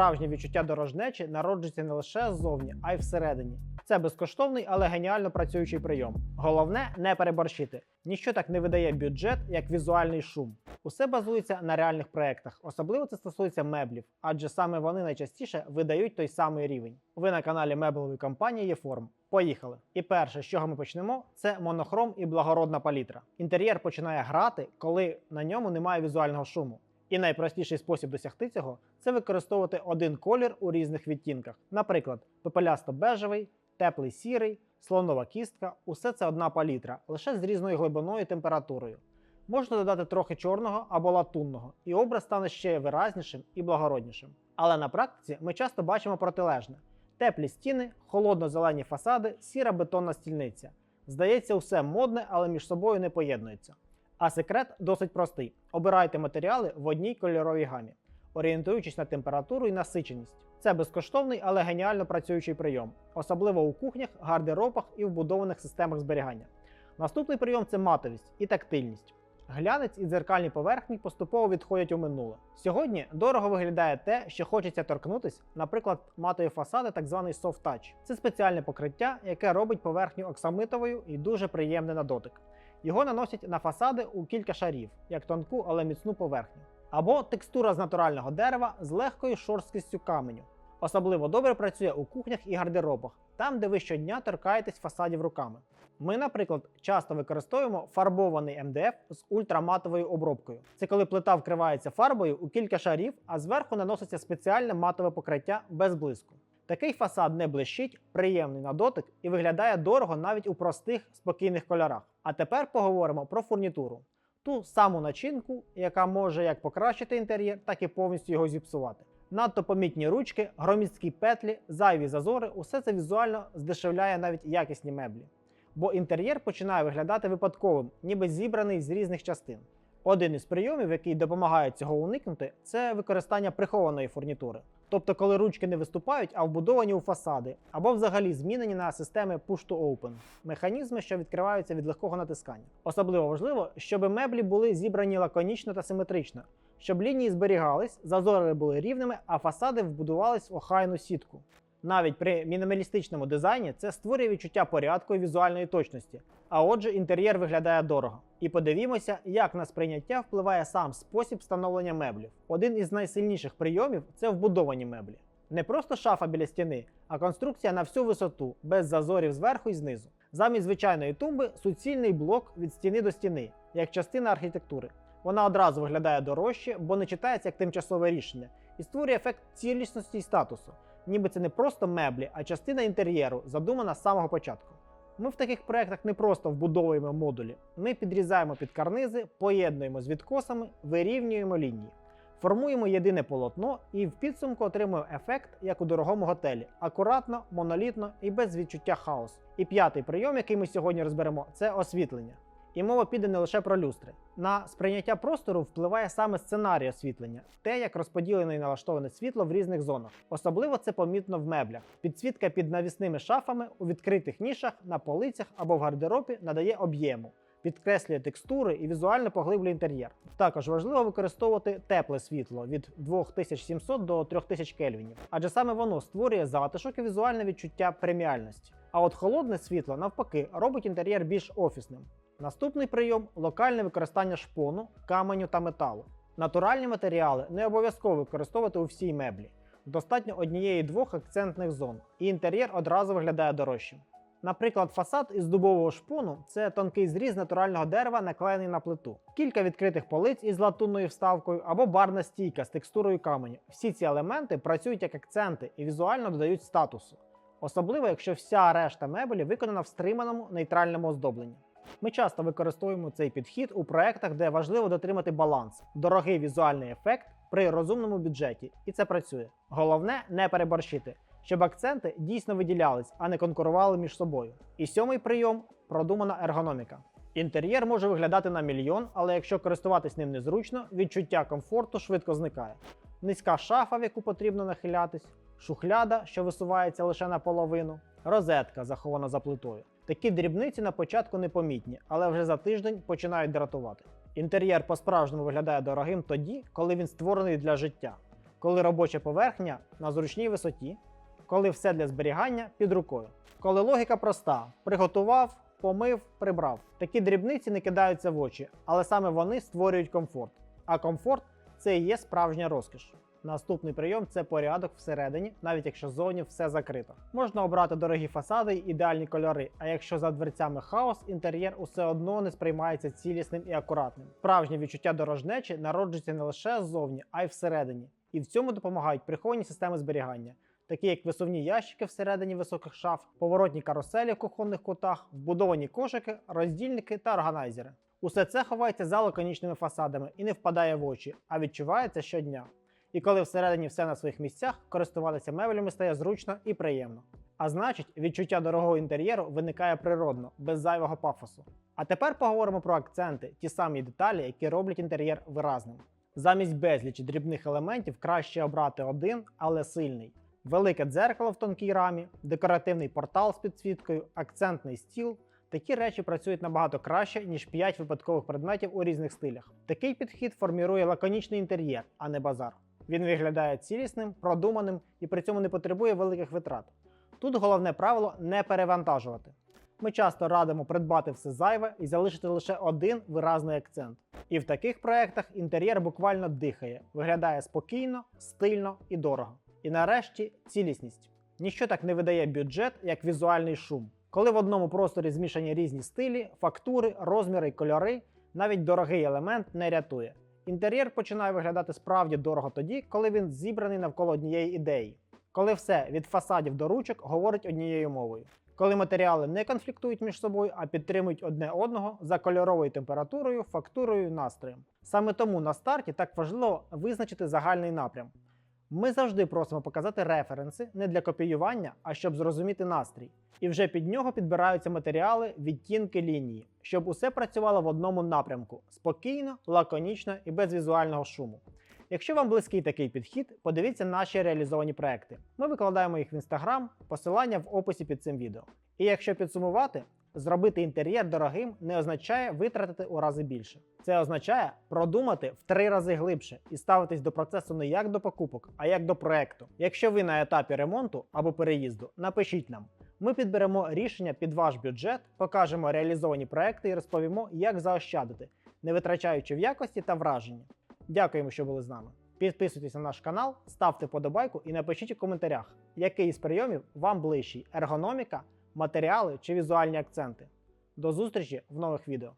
Справжнє відчуття дорожнечі народжується не лише ззовні, а й всередині. Це безкоштовний, але геніально працюючий прийом. Головне не переборщити. Ніщо так не видає бюджет, як візуальний шум. Усе базується на реальних проєктах. Особливо це стосується меблів, адже саме вони найчастіше видають той самий рівень. Ви на каналі меблевої компанії Єформ. Поїхали. І перше, з чого ми почнемо, це монохром і благородна палітра. Інтер'єр починає грати, коли на ньому немає візуального шуму. І найпростіший спосіб досягти цього це використовувати один колір у різних відтінках. Наприклад, пепелясто-бежевий, теплий сірий, слонова кістка усе це одна палітра, лише з різною глибиною і температурою. Можна додати трохи чорного або латунного, і образ стане ще виразнішим і благороднішим. Але на практиці ми часто бачимо протилежне: теплі стіни, холодно-зелені фасади, сіра бетонна стільниця. Здається, усе модне, але між собою не поєднується. А секрет досить простий: обирайте матеріали в одній кольоровій гамі, орієнтуючись на температуру і насиченість. Це безкоштовний, але геніально працюючий прийом, особливо у кухнях, гардеробах і вбудованих системах зберігання. Наступний прийом це матовість і тактильність. Глянець і дзеркальні поверхні поступово відходять у минуле. Сьогодні дорого виглядає те, що хочеться торкнутись, наприклад, матові фасади, так званий soft touch. Це спеціальне покриття, яке робить поверхню оксамитовою і дуже приємне на дотик. Його наносять на фасади у кілька шарів, як тонку, але міцну поверхню. Або текстура з натурального дерева з легкою шорсткістю каменю. Особливо добре працює у кухнях і гардеробах, там, де ви щодня торкаєтесь фасадів руками. Ми, наприклад, часто використовуємо фарбований МДФ з ультраматовою обробкою. Це коли плита вкривається фарбою у кілька шарів, а зверху наноситься спеціальне матове покриття без блиску. Такий фасад не блищить, приємний на дотик і виглядає дорого навіть у простих спокійних кольорах. А тепер поговоримо про фурнітуру. Ту саму начинку, яка може як покращити інтер'єр, так і повністю його зіпсувати. Надто помітні ручки, громісткі петлі, зайві зазори усе це візуально здешевляє навіть якісні меблі. Бо інтер'єр починає виглядати випадковим, ніби зібраний з різних частин. Один із прийомів, який допомагає цього уникнути, це використання прихованої фурнітури. Тобто, коли ручки не виступають, а вбудовані у фасади, або взагалі змінені на системи push-to-open – механізми, що відкриваються від легкого натискання. Особливо важливо, щоб меблі були зібрані лаконічно та симетрично, щоб лінії зберігались, зазори були рівними, а фасади вбудувались в охайну сітку. Навіть при мінімалістичному дизайні це створює відчуття порядку і візуальної точності. А отже, інтер'єр виглядає дорого. І подивімося, як на сприйняття впливає сам спосіб встановлення меблів. Один із найсильніших прийомів це вбудовані меблі. Не просто шафа біля стіни, а конструкція на всю висоту, без зазорів зверху і знизу. Замість звичайної тумби суцільний блок від стіни до стіни, як частина архітектури. Вона одразу виглядає дорожче, бо не читається як тимчасове рішення, і створює ефект цілісності і статусу ніби це не просто меблі, а частина інтер'єру, задумана з самого початку. Ми в таких проєктах не просто вбудовуємо модулі, ми підрізаємо під карнизи, поєднуємо з відкосами, вирівнюємо лінії, формуємо єдине полотно і в підсумку отримуємо ефект, як у дорогому готелі, акуратно, монолітно і без відчуття хаосу. І п'ятий прийом, який ми сьогодні розберемо, це освітлення. І мова піде не лише про люстри. На сприйняття простору впливає саме сценарій освітлення, те, як розподілене і налаштоване світло в різних зонах. Особливо це помітно в меблях. Підсвітка під навісними шафами у відкритих нішах, на полицях або в гардеробі надає об'єму. Підкреслює текстури і візуально поглиблює інтер'єр. Також важливо використовувати тепле світло від 2700 до 3000 кельвінів, адже саме воно створює затишок і візуальне відчуття преміальності. А от холодне світло, навпаки, робить інтер'єр більш офісним. Наступний прийом локальне використання шпону, каменю та металу. Натуральні матеріали не обов'язково використовувати у всій меблі. Достатньо однієї-двох акцентних зон, і інтер'єр одразу виглядає дорожчим. Наприклад, фасад із дубового шпону це тонкий зріз натурального дерева, наклеєний на плиту, кілька відкритих полиць із латунною вставкою або барна стійка з текстурою каменю. Всі ці елементи працюють як акценти і візуально додають статусу, особливо якщо вся решта меблі виконана в стриманому нейтральному оздобленні. Ми часто використовуємо цей підхід у проектах, де важливо дотримати баланс, дорогий візуальний ефект при розумному бюджеті, і це працює. Головне не переборщити, щоб акценти дійсно виділялись, а не конкурували між собою. І сьомий прийом продумана ергономіка. Інтер'єр може виглядати на мільйон, але якщо користуватись ним незручно, відчуття комфорту швидко зникає. Низька шафа, в яку потрібно нахилятись, шухляда, що висувається лише наполовину, розетка, захована за плитою. Такі дрібниці на початку непомітні, але вже за тиждень починають дратувати. Інтер'єр по-справжньому виглядає дорогим тоді, коли він створений для життя. коли робоча поверхня на зручній висоті, коли все для зберігання під рукою, коли логіка проста: приготував, помив, прибрав. Такі дрібниці не кидаються в очі, але саме вони створюють комфорт. А комфорт це і є справжня розкіш. Наступний прийом це порядок всередині, навіть якщо ззовні все закрито. Можна обрати дорогі фасади й ідеальні кольори, а якщо за дверцями хаос, інтер'єр усе одно не сприймається цілісним і акуратним. Справжнє відчуття дорожнечі народжується не лише ззовні, а й всередині. І в цьому допомагають приховані системи зберігання, такі як висувні ящики всередині високих шаф, поворотні каруселі в кухонних кутах, вбудовані кошики, роздільники та органайзери. Усе це ховається за лаконічними фасадами і не впадає в очі, а відчувається щодня. І коли всередині все на своїх місцях, користуватися меблями стає зручно і приємно. А значить, відчуття дорогого інтер'єру виникає природно, без зайвого пафосу. А тепер поговоримо про акценти, ті самі деталі, які роблять інтер'єр виразним. Замість безлічі дрібних елементів краще обрати один, але сильний. Велике дзеркало в тонкій рамі, декоративний портал з підсвіткою, акцентний стіл. Такі речі працюють набагато краще, ніж 5 випадкових предметів у різних стилях. Такий підхід формірує лаконічний інтер'єр, а не базар. Він виглядає цілісним, продуманим і при цьому не потребує великих витрат. Тут головне правило не перевантажувати. Ми часто радимо придбати все зайве і залишити лише один виразний акцент. І в таких проєктах інтер'єр буквально дихає, виглядає спокійно, стильно і дорого. І нарешті цілісність. Ніщо так не видає бюджет, як візуальний шум. Коли в одному просторі змішані різні стилі, фактури, розміри і кольори, навіть дорогий елемент не рятує. Інтер'єр починає виглядати справді дорого тоді, коли він зібраний навколо однієї ідеї, коли все від фасадів до ручок говорить однією мовою, коли матеріали не конфліктують між собою, а підтримують одне одного за кольоровою температурою, фактурою, настроєм. Саме тому на старті так важливо визначити загальний напрям. Ми завжди просимо показати референси не для копіювання, а щоб зрозуміти настрій. І вже під нього підбираються матеріали, відтінки лінії, щоб усе працювало в одному напрямку спокійно, лаконічно і без візуального шуму. Якщо вам близький такий підхід, подивіться наші реалізовані проекти. Ми викладаємо їх в інстаграм, посилання в описі під цим відео. І якщо підсумувати, зробити інтер'єр дорогим не означає витратити у рази більше. Це означає продумати в три рази глибше і ставитись до процесу не як до покупок, а як до проекту. Якщо ви на етапі ремонту або переїзду, напишіть нам. Ми підберемо рішення під ваш бюджет, покажемо реалізовані проекти і розповімо, як заощадити, не витрачаючи в якості та враженні. Дякуємо, що були з нами. Підписуйтесь на наш канал, ставте подобайку і напишіть у коментарях, який із прийомів вам ближчий ергономіка, матеріали чи візуальні акценти. До зустрічі в нових відео.